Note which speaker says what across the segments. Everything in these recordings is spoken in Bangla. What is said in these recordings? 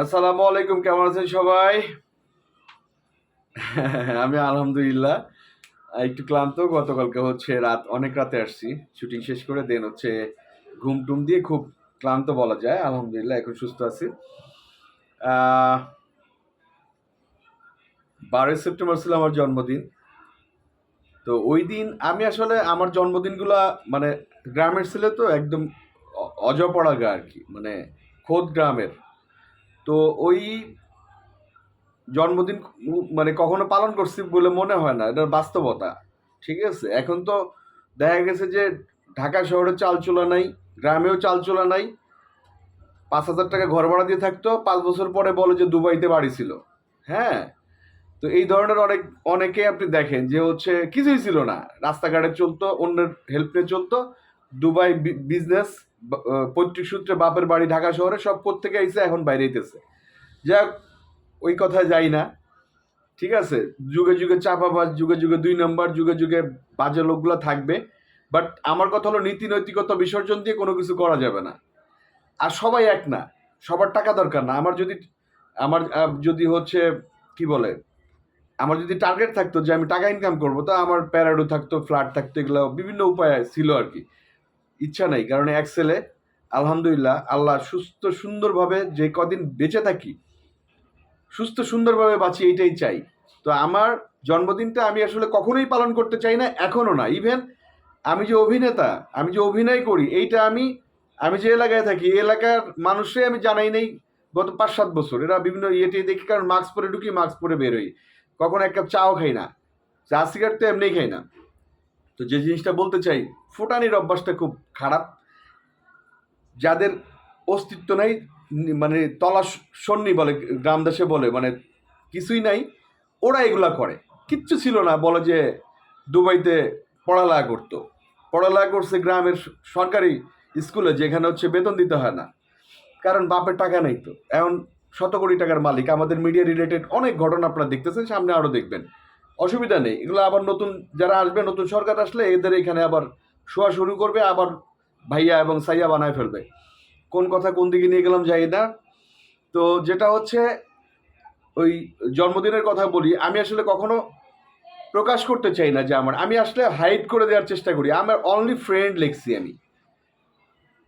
Speaker 1: আসসালামু আলাইকুম, কেমন আছেন সবাই? আমি আলহামদুলিল্লাহ, একটু ক্লান্ত, গতকালকে হচ্ছে রাত, অনেক রাতে আসছি। শুটিং শেষ করে দেন হচ্ছে ঘুম টুম দিয়ে খুব ক্লান্ত বলা যায়, আলহামদুলিল্লাহ, এখন সুস্থ আছি। বারোই সেপ্টেম্বর ছিল আমার জন্মদিন। তো ওই দিন আমি আসলে আমার জন্মদিনগুলা মানে গ্রামের ছেলে তো, একদম অ- অজপড়া গা আর কি মানে খোদ গ্রামের। তো ওই জন্মদিন মানে কখনো পালন করছি বলে মনে হয় না, এটার বাস্তবতা। ঠিক আছে? এখন তো দেখা গেছে যে ঢাকা শহরে চাল চুলা নাই, গ্রামেও চাল চুলা নাই। পাঁচ হাজার টাকা ঘর ভাড়া দিয়ে থাকতো, পাঁচ বছর পরে বলে যে দুবাইতে বাড়ি ছিল। হ্যাঁ? তো এই ধরনের অনেক, অনেকে আপনি দেখেন যে হচ্ছে কিছুই ছিল না। রাস্তাঘাটে চলতো, অন্যের হেল্প নিয়ে চলতো। দুবাই বিজনেস পৈতৃক সূত্রে বাপের বাড়ি ঢাকা শহরে সব থেকে আইসে, এখন বাইরে হইতেছে যাক, ওই কথায় যাই না। ঠিক আছে? যুগে যুগে চাপাবাজ যুগে যুগে দুই নম্বর, যুগে যুগে বাজে লোকগুলো থাকবে। বাট আমার কথা হলো নীতি নৈতিকতা বিসর্জন দিয়ে কোনো কিছু করা যাবে না। আর সবাই এক না। সবার টাকা দরকার না। আমার যদি আমার যদি হচ্ছে, কি বলে? আমার যদি টার্গেট থাকতো যে আমি টাকা ইনকাম করব, তো আমার প্যারাডো থাকতো ফ্ল্যাট থাকতো, এগুলো বিভিন্ন উপায় ছিল আর কি। ইচ্ছা নাই। কারণ এক ছেলে আলহামদুলিল্লাহ আল্লাহ সুস্থ সুন্দরভাবে যে কদিন বেঁচে থাকি, সুস্থ সুন্দরভাবে বাঁচি এইটাই চাই। তো আমার জন্মদিনটা আমি আসলে কখনোই পালন করতে চাই না এখনও না। ইভেন আমি যে অভিনেতা, আমি যে অভিনয় করি, এইটা আমি আমি যে এলাকায় থাকি এলাকার মানুষে আমি জানাই নেই গত পাঁচ সাত বছর। এরা বিভিন্ন ইয়েতে দেখি, কারণ মাস্ক পরে ঢুকি, মাস্ক পরে বেরোই কখনো এক কাপ চাও খাই না। চা, সিগারেট তো এমনি খাই না। তো যে জিনিসটা বলতে চাই, ফুটানির অভ্যাসটা খুব খারাপ। যাদের অস্তিত্ব নাই মানে তলা সন্নি বলে, গ্রাম দেশে বলে মানে কিছুই নাই, ওরা এগুলা করে। কিচ্ছু ছিল না, বলে যে দুবাইতে পড়ালেখা করতো। পড়ালেখা করছে গ্রামের সরকারি স্কুলে, যেখানে হচ্ছে বেতন দিতে হয় না। কারণ বাপের টাকা নেই তো। এখন শত কোটি টাকার মালিক। আমাদের মিডিয়া রিলেটেড অনেক ঘটনা আপনারা দেখতেছেন, সামনে আরও দেখবেন। অসুবিধা নেই। এগুলো আবার নতুন যারা আসবে, নতুন সরকার আসলে এদের এখানে আবার শোয়া শুরু করবে, আবার ভাইয়া এবং সাইয়া বানায় ফেলবে। কোন কথা কোন দিকে নিয়ে গেলাম যাই না। তো যেটা হচ্ছে, ওই জন্মদিনের কথা বলি, আমি আসলে কখনো প্রকাশ করতে চাই না যে আমার। আমি আসলে হাইড করে দেওয়ার চেষ্টা করি। আমার অনলি ফ্রেন্ড লিখছি আমি।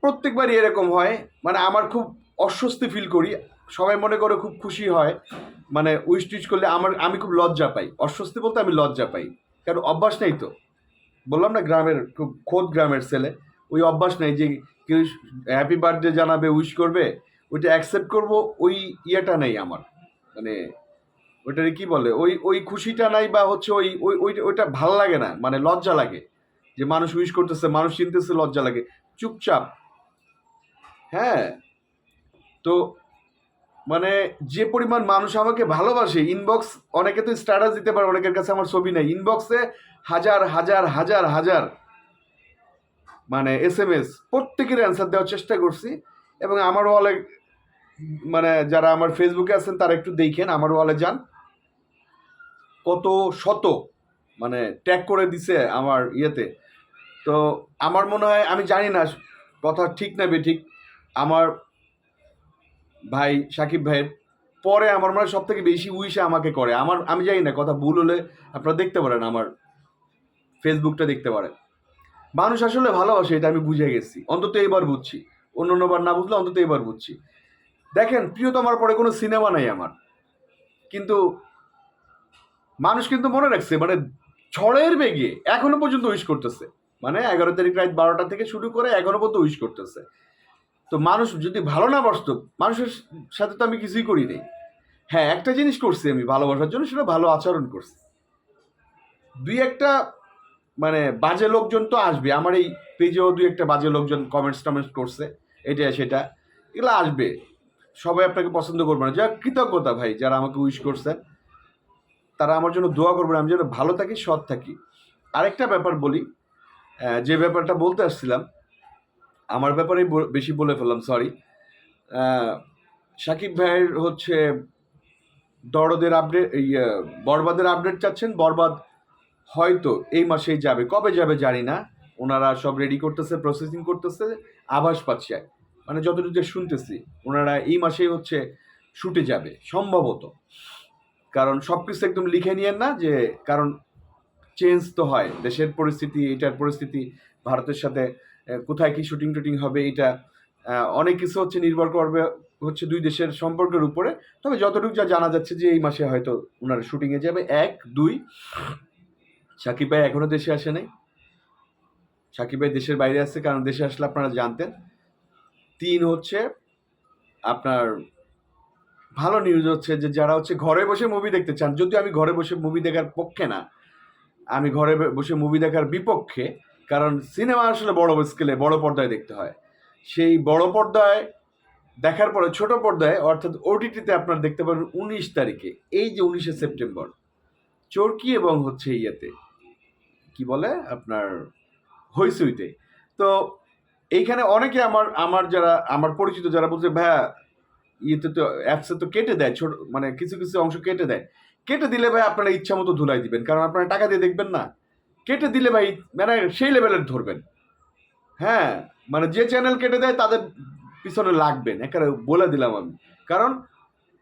Speaker 1: প্রত্যেকবারই এরকম হয়। মানে আমার খুব অস্বস্তি ফিল করি। সবাই মনে করে খুব খুশি হয়। মানে উইশ করলে আমার, আমি খুব লজ্জা পাই। অস্বস্তি বলতে আমি লজ্জা পাই। কারণ অভ্যাস নেই তো। বললাম না গ্রামের খুব খোদ গ্রামের ছেলে। ওই অভ্যাস নেই যে কেউ হ্যাপি বার্থডে জানাবে, উইশ করবে। ওইটা অ্যাকসেপ্ট করব, ওই ইয়েটা নেই আমার। মানে ওইটারে কি বলে? ওই ওই খুশিটা নাই বা হচ্ছে ওই ওই, ওই- ওইটা ভালো লাগে না। মানে লজ্জা লাগে। যে মানুষ উইশ করতেছে, মানুষ চিনতেছে, লজ্জা লাগে। চুপচাপ। হ্যাঁ। তো মানে যে পরিমাণ মানুষ আমাকে ভালোবাসে ইনবক্স অনেকে তো স্ট্যাটাস দিতে পারে, অনেকের কাছে আমার ছবি নেই। ইনবক্সে হাজার হাজার হাজার হাজার মানে এস এম এস প্রত্যেকের অ্যান্সার দেওয়ার চেষ্টা করছি এবং আমার ওয়ালে মানে যারা আমার ফেসবুকে আছেন তারা একটু দেখেন, আমার ওয়ালে যান। কত শত মানে ট্যাগ করে দিছে আমার ইয়েতে। তো আমার মনে হয়, আমি জানি না, কথা ঠিক না ঠিক, আমার ভাই, সাকিব ভাইয়ের পরে আমার মনে হয় সব থেকে বেশি উইশে আমাকে করে। আমার, আমি জানি না, কথা ভুল হলে আপনারা দেখতে পারেন, আমার ফেসবুকটা দেখতে পারেন। মানুষ আসলে ভালোবাসে, এটা আমি বুঝে গেছি। অন্তত এবার বুঝছি। অন্য অন্যবার না বুঝলে অন্তত এবার বুঝছি। দেখেন প্রিয়তমার পরে কোনো সিনেমা নাই আমার। কিন্তু মানুষ কিন্তু মনে রাখছে মানে ঝড়ের বেগে এখনও পর্যন্ত উইশ করতেছে। মানে এগারো তারিখ রাত বারোটা থেকে শুরু করে এখনও পর্যন্ত উইশ করতেছে। তো মানুষ যদি ভালো না বাসত, মানুষের সাথে তো আমি কিছুই করি নাই। হ্যাঁ একটা জিনিস করছি আমি ভালোবাসার জন্য, সেটা ভালো আচরণ করছি। দুই একটা মানে বাজে লোকজন তো আসবে। আমার এই পেজেও দুই একটা বাজে লোকজন কমেন্টস টমেন্টস করছে এটা সেটা। এগুলো আসবে। সবাই আপনাকে পছন্দ করবে না। যা কৃতজ্ঞতা ভাই, যারা আমাকে উইশ করছেন, তারা আমার জন্য দোয়া করবেন। আমি যেন ভালো থাকি, সৎ থাকি। আরেকটা ব্যাপার বলি যে ব্যাপারটা বলতে আসছিলাম আমার ব্যাপারে বেশি বলে ফেললাম সরি সাকিব ভাইয়ের হচ্ছে দরদের আপডেট এই বরবাদের আপডেট চাচ্ছেন। বরবাদ হয়তো এই মাসেই যাবে, কবে যাবে জানি না। ওনারা সব রেডি করতেছে প্রসেসিং করতেছে, আভাস পাচ্ছে মানে যতটুকু শুনতেছি, ওনারা এই মাসেই হচ্ছে শুটে যাবে, সম্ভবত। কারণ সব কিছু একদম লিখে নিয়েন না যে, কারণ চেঞ্জ তো হয়, দেশের পরিস্থিতি, এটার পরিস্থিতি, ভারতের সাথে কোথায় কি শুটিং টুটিং হবে, এটা অনেক কিছু হচ্ছে নির্ভর করবে হচ্ছে দুই দেশের সম্পর্কের উপরে। তবে যতটুকু যা জানা যাচ্ছে যে এই মাসে হয়তো ওনারা শুটিংয়ে যাবে। এক, দুই, সাকিব ভাই এখনও দেশে আসে নাই। সাকিব ভাই দেশের বাইরে আছে, কারণ দেশে আসলে আপনারা জানতেন। তিন হচ্ছে আপনার ভালো নিউজ হচ্ছে যে যারা হচ্ছে ঘরে বসে মুভি দেখতে চান, যদিও আমি ঘরে বসে মুভি দেখার পক্ষে না, আমি ঘরে বসে মুভি দেখার বিপক্ষে কারণ সিনেমা আসলে বড় স্কেলে, বড় পর্দায় দেখতে হয়। সেই বড় পর্দায় দেখার পরে ছোট পর্দায়, অর্থাৎ ওটিটিতে আপনারা দেখতে পারেন উনিশ তারিখে, এই যে উনিশে সেপ্টেম্বর। চরকি এবং হচ্ছে ইয়েতে, কি বলে আপনার হইসুইতে তো এইখানে অনেকে আমার আমার যারা, আমার পরিচিত যারা বলছে, ভাইয়া, ইয়েতে তো অ্যাপসে তো কেটে দেয়, ছোট মানে কিছু কিছু অংশ কেটে দেয়। কেটে দিলে ভাই আপনারা ইচ্ছা মতো ধুলাই দিবেন, কারণ আপনারা টাকা দিয়ে দেখবেন না। কেটে দিলে ভাই মানে সেই লেভেলের ধরবেন। হ্যাঁ মানে যে চ্যানেল কেটে দেয় তাদের পিছনে লাগবেন, একেবারে বলে দিলাম আমি। কারণ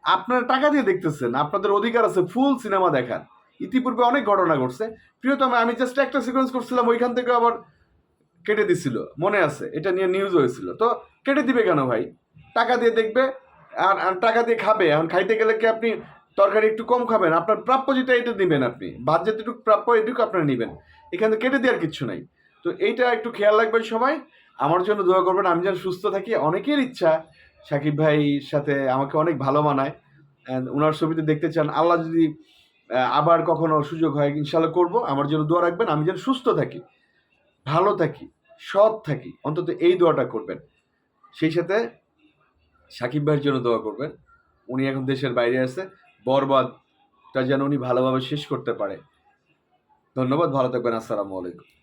Speaker 1: আপনারা টাকা দিয়ে দেখতেছেন, আপনাদের অধিকার আছে ফুল সিনেমা দেখার। ইতিপূর্বে অনেক ঘটনা ঘটছে। প্রিয়তম, আমি জাস্ট একটা সিকোয়েন্স করছিলাম, ওইখান থেকে আবার কেটে দিছিল, মনে আছে, এটা নিয়ে নিউজ হয়েছিল। তো কেটে দিবে কেন ভাই? টাকা দিয়ে দেখবে, আর আর টাকা দিয়ে খাবে, এখন খাইতে গেলে কি আপনি তরকারি একটু কম খাবেন, আপনার প্রাপ্য যেটা এটা নেবেন আপনি বাদ যেটুকু প্রাপ্য এটুকু আপনারা নেবেন, এখানে কেটে দেওয়ার কিচ্ছু নাই। তো এইটা একটু খেয়াল রাখবেন সবাই, আমার জন্য দোয়া করবেন, আমি যেন সুস্থ থাকি, অনেকের ইচ্ছা, সাকিব ভাইয়ের সাথে আমাকে অনেক ভালো মানায় ওনার ছবিতে দেখতে চান, আল্লাহ যদি আবার কখনো সুযোগ হয় ইনশাল্লাহ করব, আমার জন্য দোয়া রাখবেন, আমি যেন সুস্থ থাকি, ভালো থাকি, সৎ থাকি, অন্তত এই দোয়াটা করবেন। সেই সাথে সাকিব ভাইয়ের জন্য দোয়া করবেন, উনি এখন দেশের বাইরে আছে বরবাদটা যেন উনি ভালোভাবে শেষ করতে পারে। ধন্যবাদ ভালো থাকবেন আসসালামু আলাইকুম।